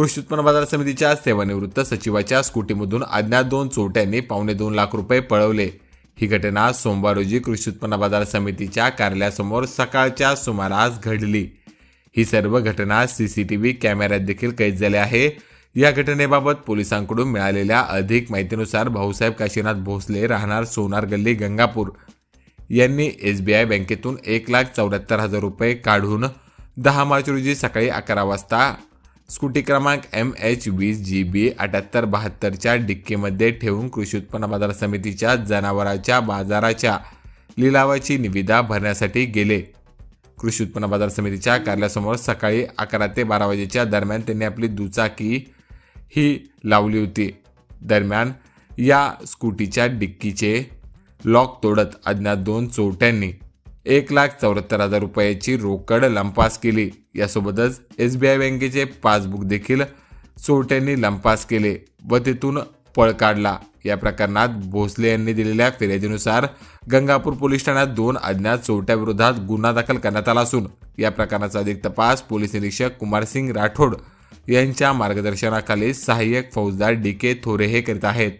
कृषी उत्पन्न बाजार समितीच्या सेवानिवृत्त सचिवाच्या स्कूटीमधून अज्ञात दोन चोरट्यांनी पावणे दोन लाख रुपये पळवले. ही घटना सोमवार रोजी कृषी उत्पन्न बाजार समितीच्या कार्यालयासमोर सकाळच्या सुमारास घडली. ही सर्व घटना सीसीटीव्ही कॅमेऱ्यात देखील कैद झाल्या आहे. या घटनेबाबत पोलिसांकडून मिळालेल्या अधिक माहितीनुसार भाऊसाहेब काशीनाथ भोसले राहणार सोनार गल्ली गंगापूर. यांनी एस बी आय बँकेतून एक लाख चौऱ्याहत्तर हजार रुपये काढून दहा मार्च रोजी सकाळी अकरा वाजता स्कूटी क्रमांक एम एच वीस जी बी अठ्याहत्तर बहात्तरच्या डिक्कीमध्ये ठेवून कृषी उत्पन्न बाजार समितीच्या जनावरांच्या बाजाराच्या लिलावाची निविदा भरण्यासाठी गेले. कृषी उत्पन्न बाजार समितीच्या कार्यालयासमोर सकाळी अकरा ते बारा वाजेच्या दरम्यान त्यांनी आपली दुचाकी ही लावली होती. दरम्यान या स्कूटीच्या डिक्कीचे लॉक तोडत अज्ञात दोन चोरट्यांनी एक लाख चौऱ्याहत्तर हजार रुपयाची रोकड लंपास केली. यासोबतच एस बी आय बँकेचे पासबुक देखील चोरट्यांनी लंपास केले व तिथून पळ काढला. या प्रकरणात भोसले यांनी दिलेल्या फिर्यादीनुसार गंगापूर पोलीस ठाण्यात दोन अज्ञात चोरट्याविरोधात गुन्हा दाखल करण्यात आला असून या प्रकरणाचा अधिक तपास पोलीस निरीक्षक कुमारसिंग राठोड यांच्या मार्गदर्शनाखाली सहाय्यक फौजदार डी के थोरे हे करीत आहेत.